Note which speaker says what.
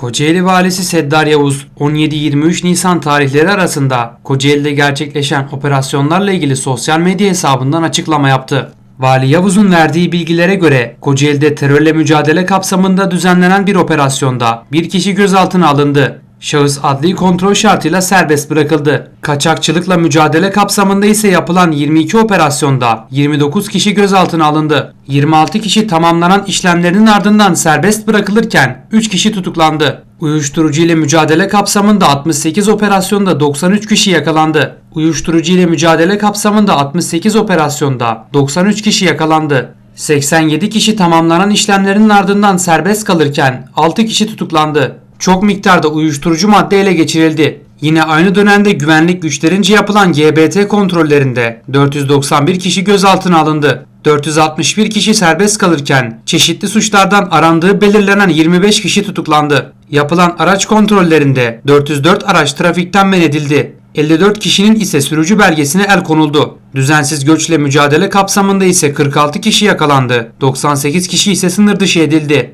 Speaker 1: Kocaeli Valisi Seddar Yavuz 17-23 Nisan tarihleri arasında Kocaeli'de gerçekleşen operasyonlarla ilgili sosyal medya hesabından açıklama yaptı. Vali Yavuz'un verdiği bilgilere göre Kocaeli'de terörle mücadele kapsamında düzenlenen bir operasyonda bir kişi gözaltına alındı. Şahıs adli kontrol şartıyla serbest bırakıldı. Kaçakçılıkla mücadele kapsamında ise yapılan 22 operasyonda 29 kişi gözaltına alındı. 26 kişi tamamlanan işlemlerinin ardından serbest bırakılırken 3 kişi tutuklandı. Uyuşturucu ile mücadele kapsamında 68 operasyonda 93 kişi yakalandı. Uyuşturucu ile mücadele kapsamında 68 operasyonda 93 kişi yakalandı. 87 kişi tamamlanan işlemlerin ardından serbest kalırken 6 kişi tutuklandı. Çok miktarda uyuşturucu madde ele geçirildi. Yine aynı dönemde güvenlik güçlerince yapılan GBT kontrollerinde 491 kişi gözaltına alındı. 461 kişi serbest kalırken çeşitli suçlardan arandığı belirlenen 25 kişi tutuklandı. Yapılan araç kontrollerinde 404 araç trafikten men edildi. 54 kişinin ise sürücü belgesine el konuldu. Düzensiz göçle mücadele kapsamında ise 46 kişi yakalandı. 98 kişi ise sınır dışı edildi.